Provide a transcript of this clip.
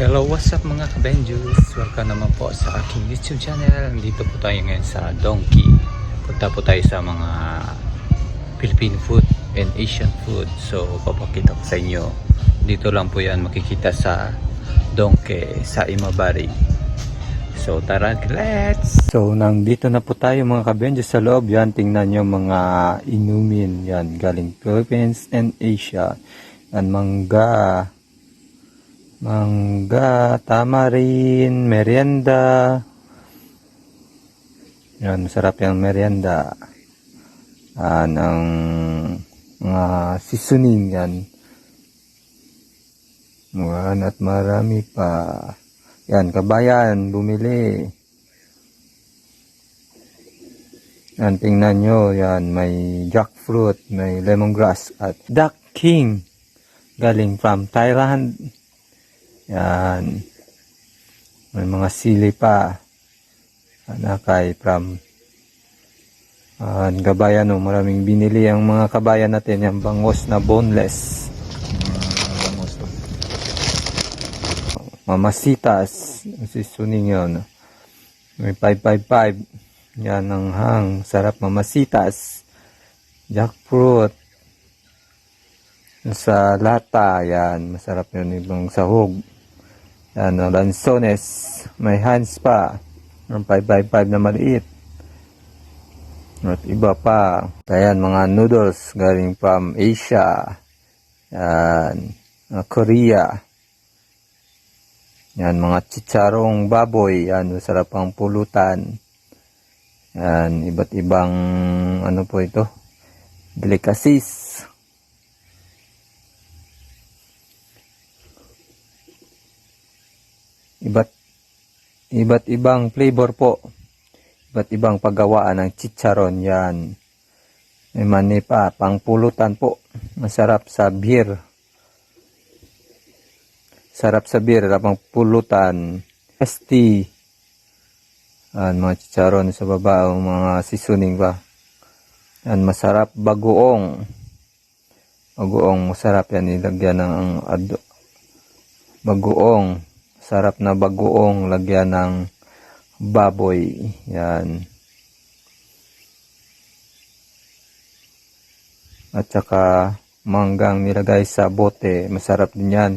Hello, what's up mga kabenjus? Welcome naman po sa aking YouTube channel. Dito po tayo ngayon sa Donkey. Punta po tayo sa mga Philippine food and Asian food. So, papakita ko sa inyo. Dito lang po yan makikita sa Donkey sa Imabari. So, tara, let's! So, nandito na po tayo mga kabenjus sa loob. Yan, tingnan nyo mga inumin. Yan, galing Philippines and Asia. Yan, mangga, mangga, tamarin, merienda. Yan, masarap yung merienda. Yan, ang mga seasoning yan. Yan, at marami pa. Yan, kabayan, bumili. Yan, tingnan nyo, yan, may jackfruit, may lemongrass, at duck king. Galing from Thailand. Yan. May mga sili pa. Anakay from uh, Gabayan. No? Maraming binili ang mga kabayan natin. Yung bangos na boneless. Bangos. no? Mamasitas. Sisuning yun. May 555. Yan ang hang. Sarap mamasitas. Jackfruit. Sa lata. Yan. Masarap yun ibang sahog. Ang lansones. May hands pa. Ang 555 na maliit. At iba pa. Ayan, mga noodles galing from Asia. Yan. mga Korea. Yan, mga chicharong baboy. Yan, masarap ang pulutan. Yan, iba't ibang ano po ito. Delicacies. Iba't iba't ibang flavor po. Iba't ibang paggawaan ng chicharon yan. May mani pa, pangpulutan po. Masarap sa beer. Sarap sa beer, pang pulutan. ST. Yan, mga chicharon sa baba, o mga seasoning pa. Yan, masarap bagoong. Bagoong, masarap yan. Ilagyan ng ang. Bagoong sarap na bagoong lagyan ng baboy. Yan. At saka manggang nilagay sa bote. Masarap din yan.